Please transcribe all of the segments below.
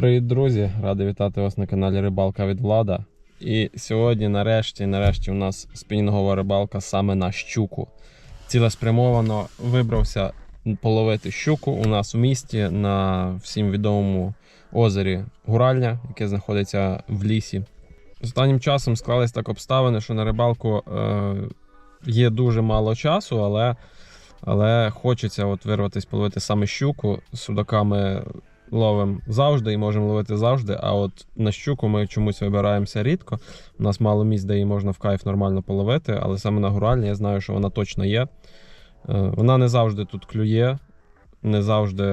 Привіт, друзі! Радий вітати вас на каналі Рибалка від Влада. І сьогодні, нарешті, нарешті, у нас спінінгова рибалка саме на щуку. Цілеспрямовано вибрався половити щуку у нас у місті на всім відомому озері Гуральня, яке знаходиться в лісі. Останнім часом склались так обставини, що на рибалку е, є дуже мало часу, але, але хочеться от вирватися половити саме щуку з судаками ловимо завжди і можемо ловити завжди. А от на щуку ми чомусь вибираємося рідко. У нас мало місць, де її можна в кайф нормально половити, але саме на гуральні я знаю, що вона точно є. Е, Вона не завжди тут клює, не завжди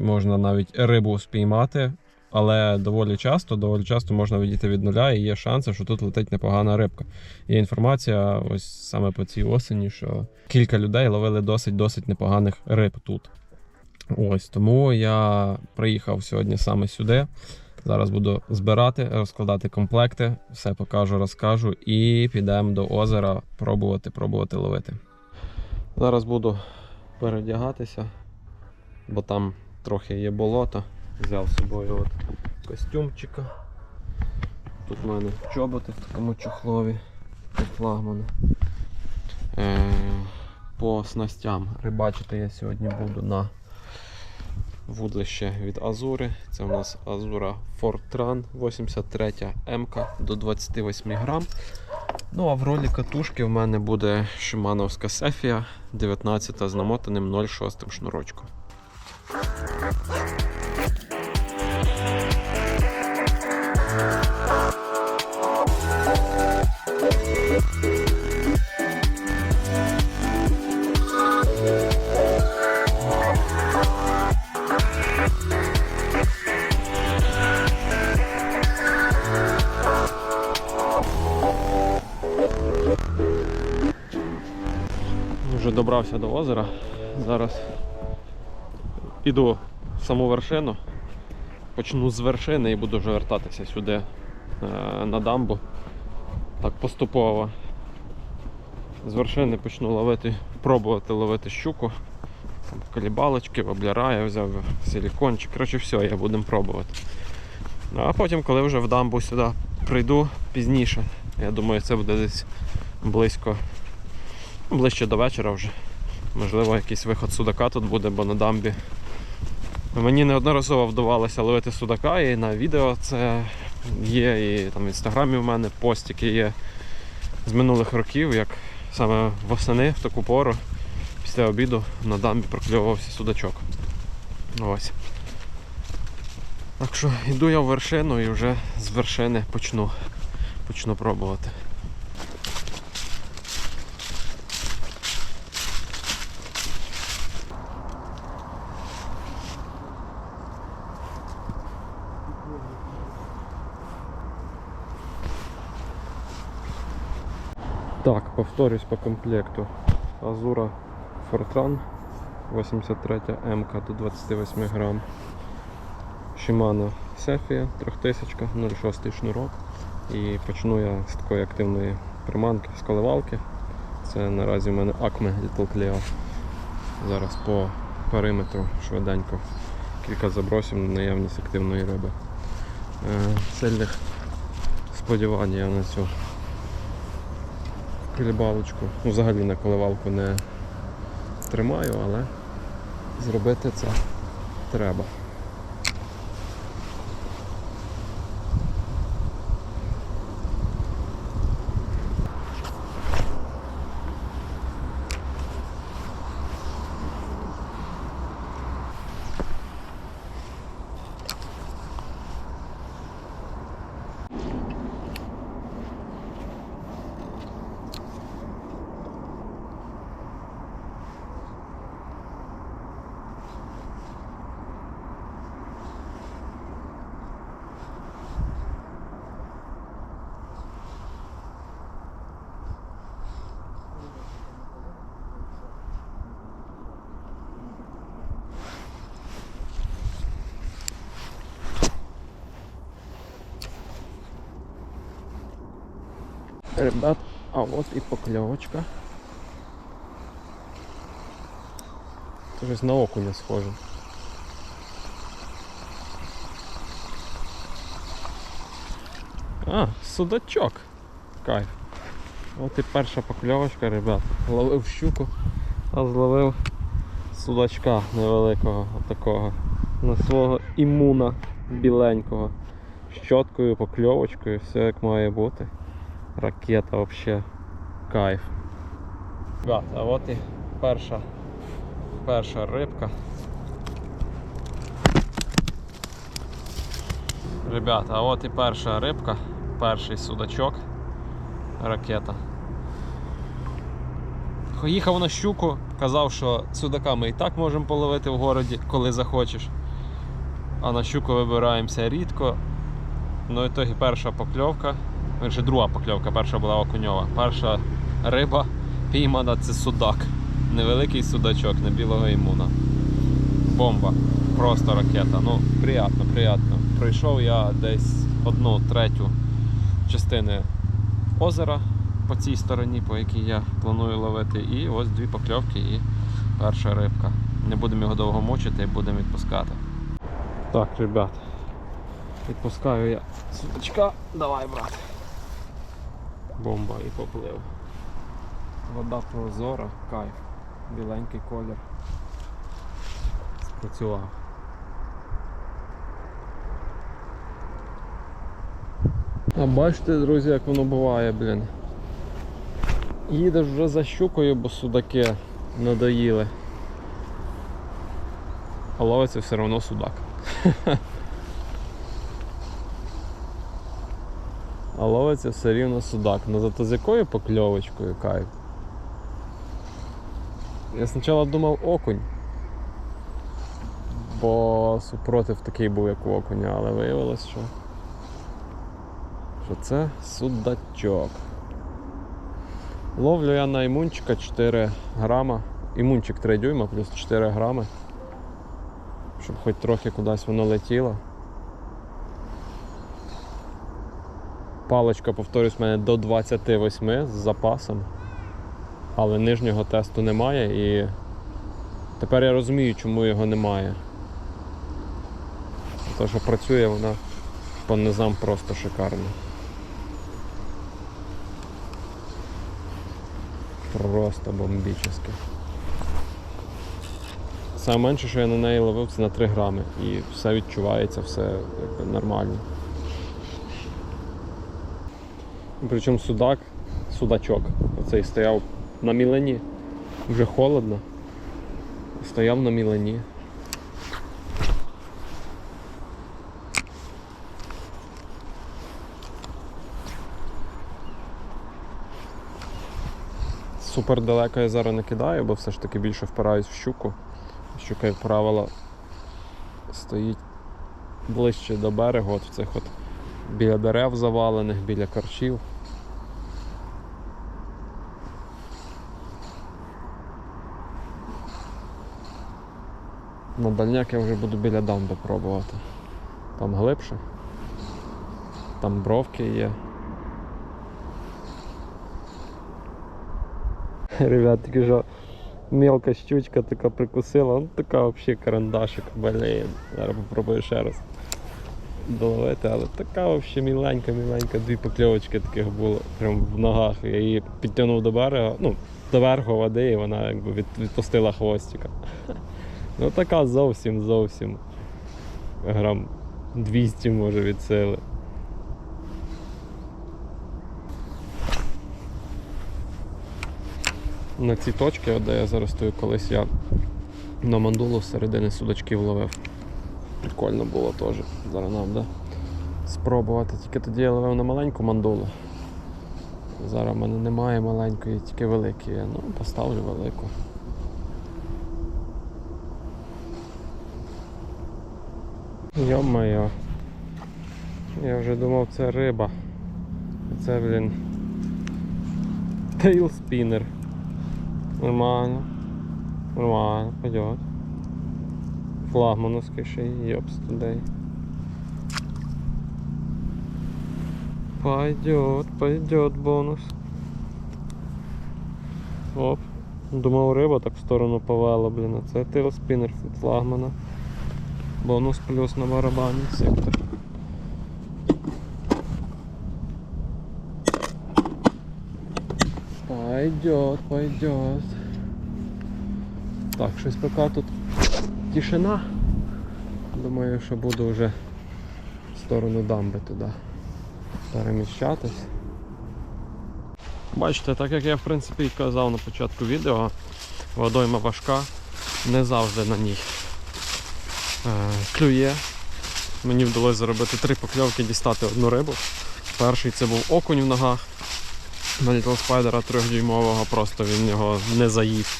можна навіть рибу спіймати. Але доволі часто, доволі часто можна відійти від нуля, і є шанси, що тут летить непогана рибка. Є інформація, ось саме по цій осені, що кілька людей ловили досить досить непоганих риб тут. Ось тому я приїхав сьогодні саме сюди. Зараз буду збирати, розкладати комплекти, все покажу, розкажу і підемо до озера пробувати, пробувати ловити. Зараз буду передягатися, бо там трохи є болото. Взяв з собою от костюмчика. Тут в мене чоботи в такому чохлові від флагмана. Е, по снастям рибачити я сьогодні буду на вудлище від Азури. Це у нас Азура Fortran 83 МК до 28 грам. Ну а в ролі катушки в мене буде Шимановська Сефія 19 з намотаним 0,6 шнурочком. Вже добрався до озера. Зараз іду в саму вершину. Почну з вершини і буду вже вертатися сюди е, на дамбу. Так поступово. З вершини почну ловити, пробувати ловити щуку. Там колібалочки, воблера, я взяв силікончик. Коротше, все, я будемо пробувати. Ну, А потім, коли вже в дамбу сюди прийду пізніше, я думаю, це буде десь близько ближче до вечора вже. Можливо, якийсь виход судака тут буде, бо на дамбі. Мені неодноразово вдавалося ловити судака, і на відео це є, і там в інстаграмі в мене постіки є з минулих років, як саме восени в таку пору після обіду на дамбі прокльовувався судачок. Ось. Так що йду я в вершину і вже з вершини почну, почну пробувати. Так, повторюсь по комплекту. Азура Fortran 83 МК до 28 грам. Shimano Sefia 3000, 0,6 шнурок. І почну я з такої активної приманки, з коливалки. Це наразі в мене Acme Little Cleo. Зараз по периметру швиденько кілька забросів на наявність активної риби. Е, Сильних сподівань я на цю колібалочку. Ну, взагалі на коливалку не тримаю, але зробити це треба. Ребят, а от і покльовочка. Це щось на окуня схоже. А, судачок. Кайф. От і перша покльовочка, ребят. Ловив щуку, а зловив судачка невеликого, отакого. На свого імуна біленького. Щоткою, покльовочкою, все як має бути. Ракета взагалі. Кайф. Ребят, а от і перша, перша рибка. Ребята, а от і перша рибка, перший судачок, ракета. Їхав на щуку, казав, що судака ми і так можемо половити в городі, коли захочеш. А на щуку вибираємося рідко. Ну і тоді перша покльовка, вже друга покльовка, перша була окуньова. Перша риба піймана це судак. Невеликий судачок на білого імуна. Бомба. Просто ракета. Ну, приємно, приємно. Пройшов я десь одну третю частини озера по цій стороні, по якій я планую ловити. І ось дві покльовки і перша рибка. Не будемо його довго мучити будемо відпускати. Так, ребят. Відпускаю я судачка. Давай, брат. Бомба і поплив. Вода прозора, кайф. Біленький колір. Спрацював. А бачите, друзі, як воно буває, блін. Їдеш вже за щукою, бо судаки надоїли. А ловиться все одно судак. А все рівно судак. Ну зато з якою покльовочкою кайф. Я спочатку думав окунь. Бо супротив такий був, як у окуня, але виявилось, що, що це судачок. Ловлю я на імунчика 4 грама. Імунчик 3 дюйма плюс 4 грами. Щоб хоч трохи кудись воно летіло. Паличка, повторюсь, в мене до 28 з запасом. Але нижнього тесту немає і тепер я розумію, чому його немає. Тому що працює вона по низам просто шикарно. Просто бомбічно. Саме менше, що я на неї ловив, це на 3 грами. І все відчувається, все якби, нормально. Причому судак, судачок, оцей стояв на мілені, вже холодно. Стояв на мілені. Супер далеко я зараз не кидаю, бо все ж таки більше впираюсь в щуку. Щука, як правило, стоїть ближче до берегу, от в цих от біля дерев завалених, біля корчів. На дальняк я вже буду біля дамби пробувати. Там глибше. Там бровки є. Ребят, тільки що мелка щучка така прикусила, ну така взагалі карандашик, блін. Зараз попробую ще раз доловити, але така взагалі міленька, міленька, дві покльовочки таких було прям в ногах. Я її підтягнув до берега, ну, до верху води, і вона якби відпустила хвостика. Ну така зовсім зовсім. Грам 200 може від сили. На ці точки, де я зараз стою, колись я на мандулу всередині судачків ловив. Прикольно було теж. Зараз нам, да? Спробувати. Тільки тоді я ловив на маленьку мандулу. Зараз в мене немає маленької, тільки великі. Ну, поставлю велику. Йо-моє. Я вже думав це риба. Це, блін. Тейлспінер. Нормально. Нормально, пойдет. Флагмановський ще йопс туди. Пойдет, пойдет бонус. Оп. Думав риба так в сторону повела, блін, а це тейлспінер від флагмана. Бонус плюс на барабані сектор. Пойдет, пойдет. Так, щось поки тут тишина. Думаю, що буду вже в сторону дамби туди переміщатись. Бачите, так як я в принципі і казав на початку відео, водойма важка, не завжди на ній клює. Мені вдалося зробити три покльовки, дістати одну рибу. Перший це був окунь в ногах. На Little Spider 3 просто він його не заїв.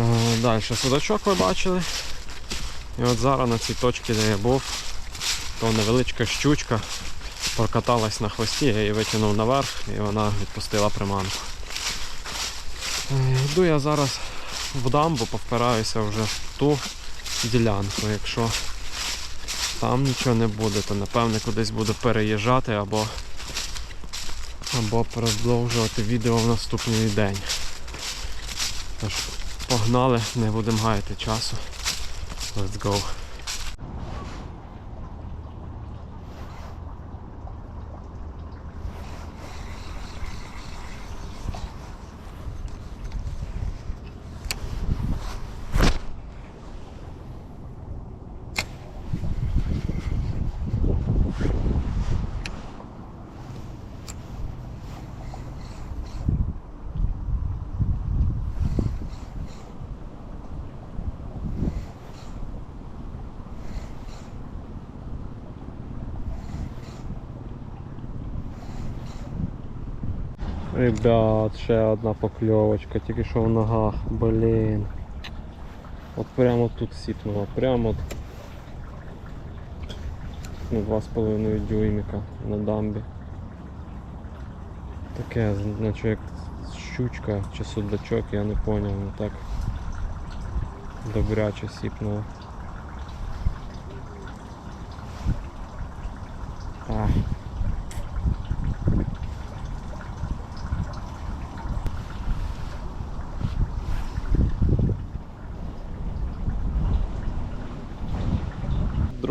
Е, Далі судачок ви бачили. І от зараз на цій точці, де я був, то невеличка щучка прокаталась на хвості, я її витягнув наверх і вона відпустила приманку. Е, Йду я зараз в дамбу, повпираюся вже в ту ділянку. Якщо там нічого не буде, то напевне кудись буду переїжджати або, або продовжувати відео в наступний день. Тож, погнали, не будемо гаяти часу. Let's go. Ребят, ще одна покльовочка, тільки що в ногах, блін. От прямо тут сіпнуло, прямо от на 2,5 дюйміка на дамбі. Таке, наче щучка чи судачок, я не поняв, ну так добряче сіпнуло.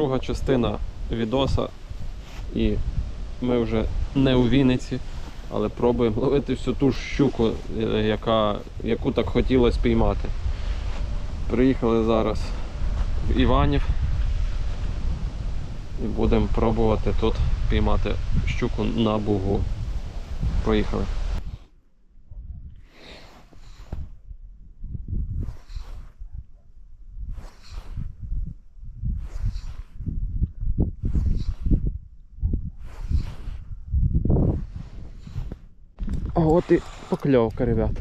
Друга частина відоса. І ми вже не у Вінниці, але пробуємо ловити всю ту щуку, е, яка, яку так хотілося піймати. Приїхали зараз в Іванів і будемо пробувати тут піймати щуку на бугу. Поїхали. А от і покльовка, ребят.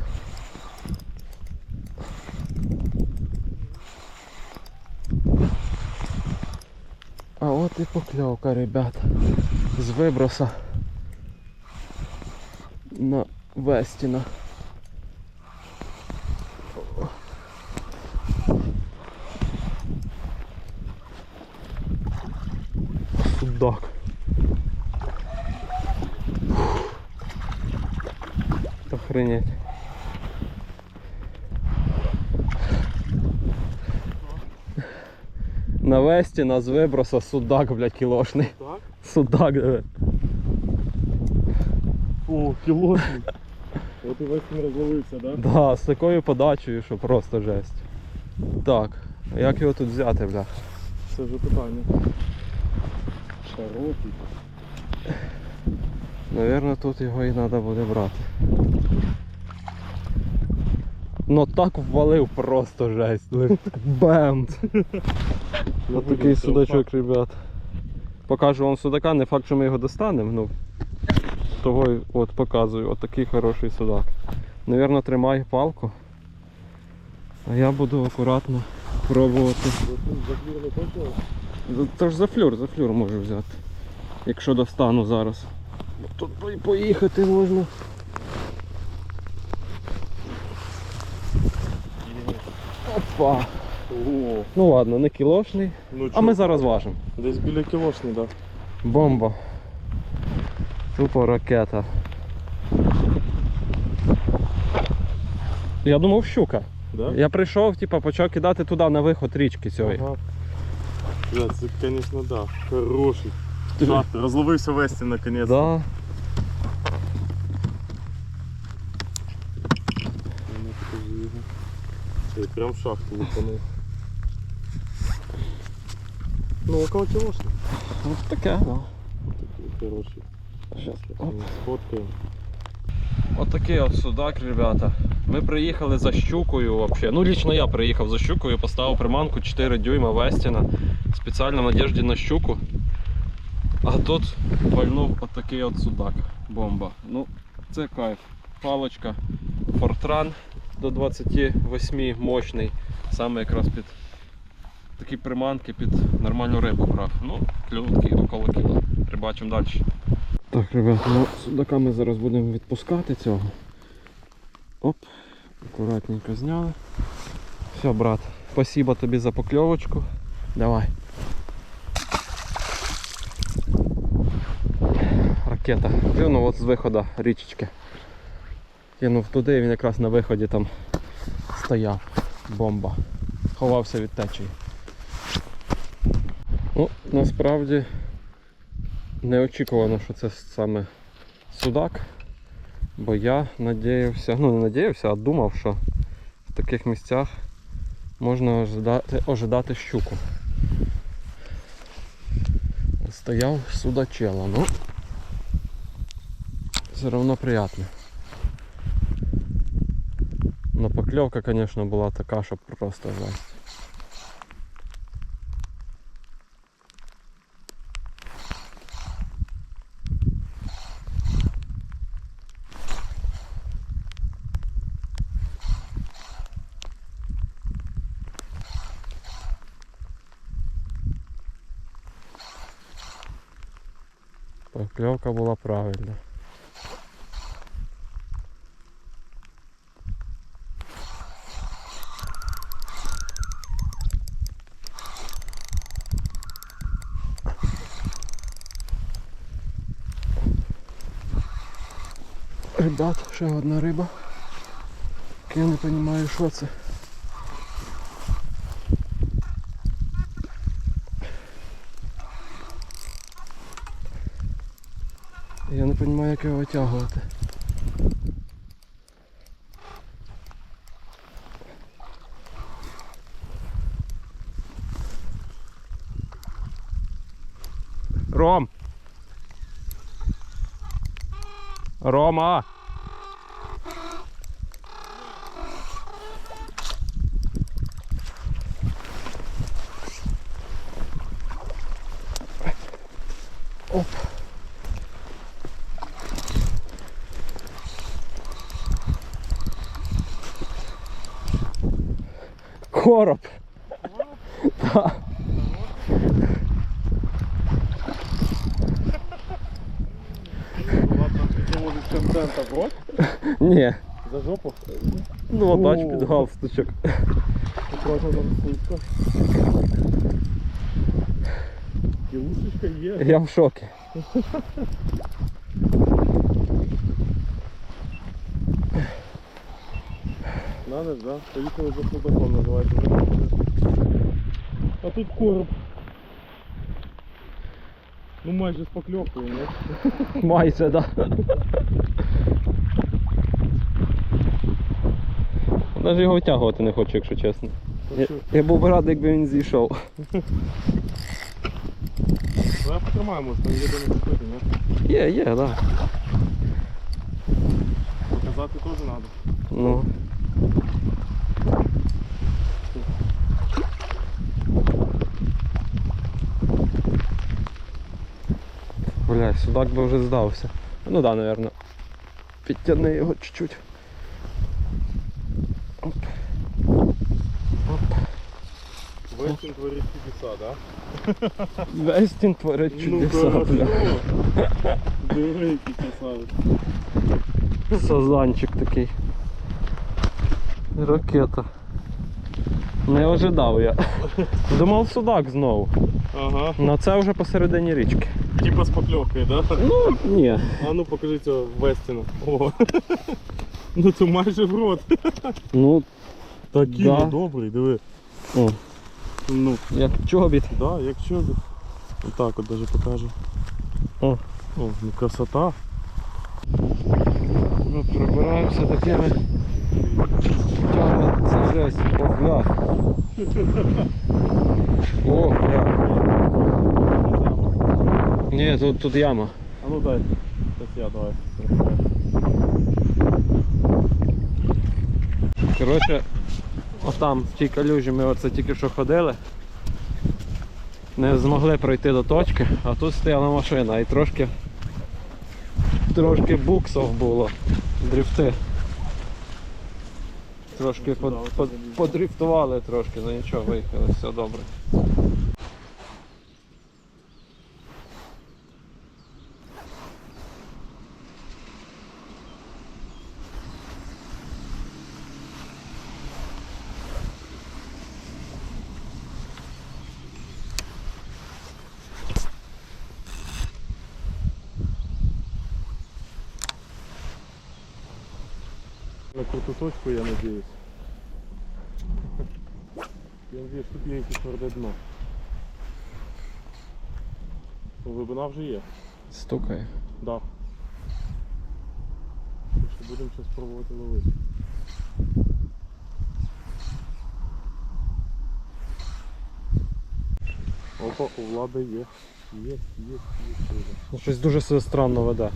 А от і покльовка, ребят. З виброса на Вестіна. Судак. Охренеть. На весті нас виброса судак, блядь, кілошний. Так? Судак, диви. О, кілошник. От і весь не розловився, да? Да, з такою подачею, що просто жесть. Так, а як його тут взяти, бля? Це вже питання. Широкий. Навірно, тут його і треба буде брати. Ну так ввалив просто жесть. Бем! Ось такий судачок, ребят. Покажу вам судака, не факт, що ми його достанемо, ну того от показую, от такий хороший судак. Навірно, тримай палку. А я буду акуратно пробувати. Точно? Тож за флюр, за флюр можу взяти. Якщо достану зараз. Ну, Тут поїхати можна. Опа. О, Ну ладно, не кілошний. ну А ми зараз важимо. Десь біля кілошни, да. Бомба. Тупо ракета. Я думав щука. Да? Я прийшов, типа, почав кидати туди на виход річки цієї. Ага. Це, звісно, да. Хороший. А, розловився Весті наконець. Да. І прям в шахту лупанув. Ну, около чогошник. Ну таке, да. Такий хороший. Щас. Оп. Сфоткаємо. Отакий от судак, ребята. Ми приїхали за щукою вообще. Ну, лично я приїхав за щукою, поставив приманку 4 дюйма Вестіна. Спеціально в надіжді на щуку. А тут пальнув отакий от судак. Бомба. Ну, це кайф. Палочка Фортран до 28 мощний. Саме якраз під такі приманки під нормальну рибу брав. Ну, клюнув такий около кіла. Рибачимо далі. Так, ребят, ну судака ми зараз будемо відпускати цього. Оп, акуратненько зняли. Все, брат, спасибо тобі за покльовочку. Давай. Ракета. Клюнув от з виходу річечки. Кинув туди, і він якраз на виході там стояв. Бомба. Ховався від течії. Ну, насправді неочікувано, що це саме судак. Бо я надіявся, ну не надіявся, а думав, що в таких місцях можна ожидати, ожидати щуку. Стояв судачела, ну все одно приємно. Но покльовка, звісно, була така, що просто жесть. Покльовка була правильна. Ребят, ще одна риба. Я не розумію, що це. Я не розумію, як його витягувати. Рома! Оп! Короб. Ні. за жопу. Ну, от бач під галстучок. І усичка є. Я в шокі. Надо ж, да? Поїхали за судаком, називається. А тут короб. Ну майже з покльовкою, ні? Майже, да. Навіть його витягувати не хочу, якщо чесно. Я, я був би радий, якби він зійшов. Давай потримаємо, там є не купити, ні? Є, є, так. Да. Показати теж треба. Ну. Бля, судак би вже здався. Ну да, наверное. Підтягни його чуть-чуть. Оп. Оп. Вестін творить чудеса, да? Вестін творить чудеса, Ну, бля. хорошо. Диви, який красавець. Сазанчик такий. Ракета. Не ожидав я. Думав судак знову. Ага. Но це вже посередині річки. Типа з покльовкою, да? Ну, ні. А ну покажи цього Вестіна. О. Ну це майже в рот. Ну, Такий Да. добрий, диви. о, Ну, як чобіт. да, як чобіт. Отак от даже покажу. О. О, ну красота. Ми пробираємося такими Тягне, це жесть. Ох, бля. Ох, бля. Ні, тут, тут яма. А ну дай. Сейчас я давай. Коротше, отам в тій калюжі ми оце тільки що ходили. Не змогли пройти до точки, а тут стояла машина і трошки трошки буксов було. Дрифти. Трошки под, под, подрифтували трошки, але нічого, виїхали, все добре. На круту точку, я надеюсь. Я надеюсь, тут є якесь тверде дно. Ну, Глибина вже є. Стукає. Да. Так що будемо зараз пробувати ловити. Опа, у влади є. Є, є, є, є. Щось дуже себе странно веде.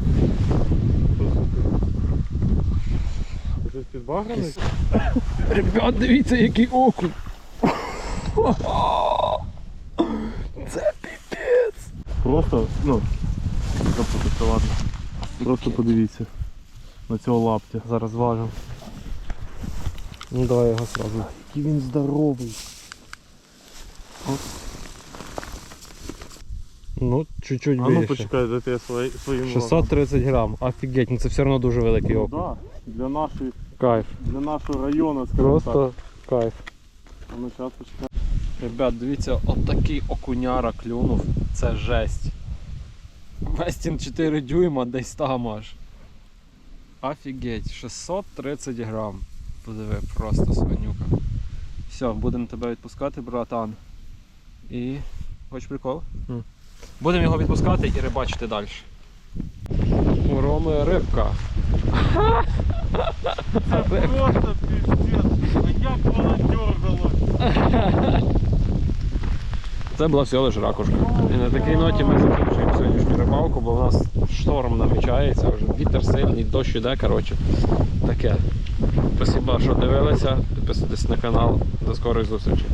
Щось підбаграний? Ребят, дивіться, який окунь. Це піпець. Просто, ну, запутати, ладно. Просто подивіться на цього лаптя. Зараз важимо. Ну давай його сразу. Який він здоровий. Ну, чуть-чуть А ну більше. почекай, дайте я свої, своїм 630 грам. Офігеть, ну це все одно дуже великий Ну, окунь. да, для, нашої, Кайф. для нашого району, скажімо так. Просто кайф. А ну зараз почекай. Ребят, дивіться, отакий окуняра клюнув. Це жесть. Вестін 4 дюйма десь там аж. Офігеть, 630 грам. Подиви, просто свинюка. Все, будемо тебе відпускати, братан. І. Хочеш прикол? Будемо його відпускати і рибачити далі. У Роми рибка. Просто пиздец. А як вона дергалась? Це була всього лиш ракушка. І на такій ноті ми закінчуємо сьогоднішню рибалку, бо в нас шторм намічається, вже вітер сильний, дощ іде, коротше. Таке. Спасибо, що дивилися. Підписуйтесь на канал. До скорої зустрічі.